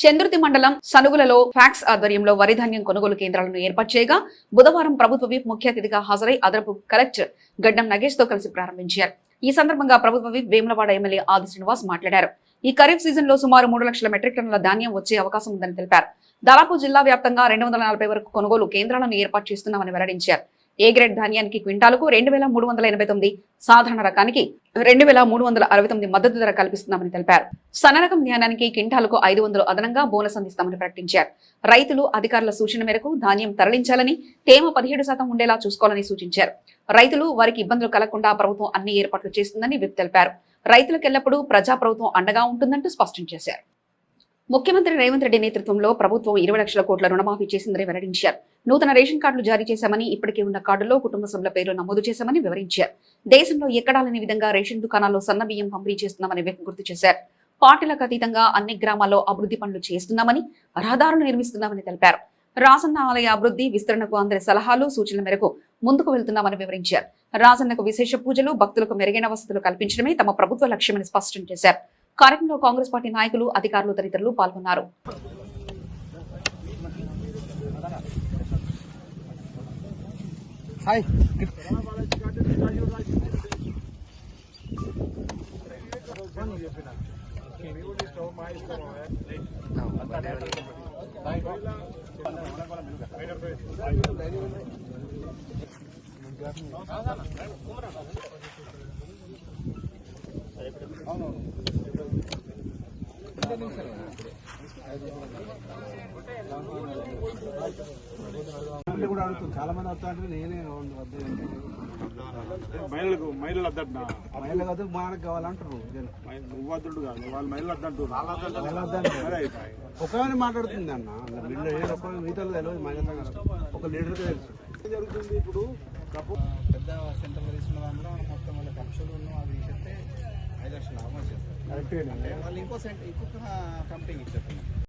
చంద్రుతి మండలం సనుగులలో ఫ్యాక్స్ ఆధ్వర్యంలో వరి ధాన్యం కొనుగోలు కేంద్రాలను ఏర్పాటు చేయగా బుధవారం ప్రభుత్వ విప్ ముఖ్య అతిథిగా హాజరై అదనపు కలెక్టర్ గడ్డం నగేష్తో కలిసి ప్రారంభించారు. ఈ సందర్భంగా ప్రభుత్వ విప్ వేములవాడ ఎమ్మెల్యే ఆది శ్రీనివాస్ మాట్లాడారు. ఈ ఖరీఫ్ సీజన్లో సుమారు మూడు లక్షల మెట్రిక్ టన్నుల ధాన్యం వచ్చే అవకాశం ఉందని తెలిపారు. దాదాపు జిల్లా వ్యాప్తంగా రెండు వందల నలభై వరకు కొనుగోలు కేంద్రాలను ఏర్పాటు చేస్తున్నామని వెల్లడించారు. ఏ గ్రేడ్ ధాన్యానికి క్వింటాలకు రెండు వేల మూడు వందల ఎనభై తొమ్మిది సాధారణ రకానికి రెండు వేల మూడు వందల అరవై తొమ్మిది మద్దతు ధర కల్పిస్తున్నామని తెలిపారు. సనరకం ధాన్యానికి క్వింటాలకు ఐదు వందలు అదనంగా బోనస్ అందిస్తామని ప్రకటించారు. రైతులు అధికారుల సూచన మేరకు ధాన్యం తరలించాలని తేమ పదిహేడు శాతం ఉండేలా చూసుకోవాలని సూచించారు. రైతులు వారికి ఇబ్బందులు కలగకుండా ప్రభుత్వం అన్ని ఏర్పాట్లు చేస్తుందని విప్ తెలిపారు. రైతులకు ఎల్లప్పుడూ ప్రజా ప్రభుత్వం అండగా ఉంటుందంటూ స్పష్టం చేశారు. ముఖ్యమంత్రి రేవంత్ రెడ్డి నేతృత్వంలో ప్రభుత్వం ఇరవై లక్షల కోట్ల రుణమాఫీ చేసిందని వెల్లడించారు. నూతన రేషన్ కార్డులు జారీ చేశామని ఇప్పటికే ఉన్న కార్డులో కుటుంబ సభ్యుల పేర్లు నమోదు చేశామని వివరించారు. దేశంలో ఎక్కడా లేని విధంగా రేషన్ దుకాణాల్లో సన్న బియ్యం పంపిణీ చేస్తున్నామని గుర్తు చేశారు. పార్టీలకు అతీతంగా అన్ని గ్రామాల్లో అభివృద్ధి పనులు చేస్తున్నామని రహదారులు నిర్మిస్తున్నామని తెలిపారు. రాజన్న ఆలయ అభివృద్ధి విస్తరణకు అందరి సలహాలు సూచనల మేరకు ముందుకు వెళ్తున్నామని వివరించారు. రాజన్నకు విశేష పూజలు భక్తులకు మెరుగైన వసతులు కల్పించడమే తమ ప్రభుత్వ లక్ష్యమని స్పష్టం చేశారు. కార్యక్రమంలో కాంగ్రెస్ పార్టీ నాయకులు అధికారులు తదితరులు పాల్గొన్నారు. హాయ్. కూడా అడుగుతుంది చాలా మంది వస్తా అంటే నేనే వద్దు మహిళలకు మహిళలు వద్దంటున్నా మహిళ కాదు మనకు కావాలంటారు. నువ్వు వద్దుడు కాదు వాళ్ళు మహిళలు వద్దంటారు. ఒకవేళ మాట్లాడుతుంది అన్న ఏ ఒక్క మిగతా తెలియదు మహిళ. ఒక తెలుసు ఏం జరుగుతుంది ఇప్పుడు పెద్ద సెంటర్ తీసుకున్న దాంట్లో మొత్తం వాళ్ళ ఖర్చులు అవి చెప్తే ఐదు లక్షల లాభం వచ్చేస్తారు కరెక్ట్ వాళ్ళు ఇంకో సెంటర్ ఇంకొక కంపెనీ ఇచ్చేస్తున్నారు.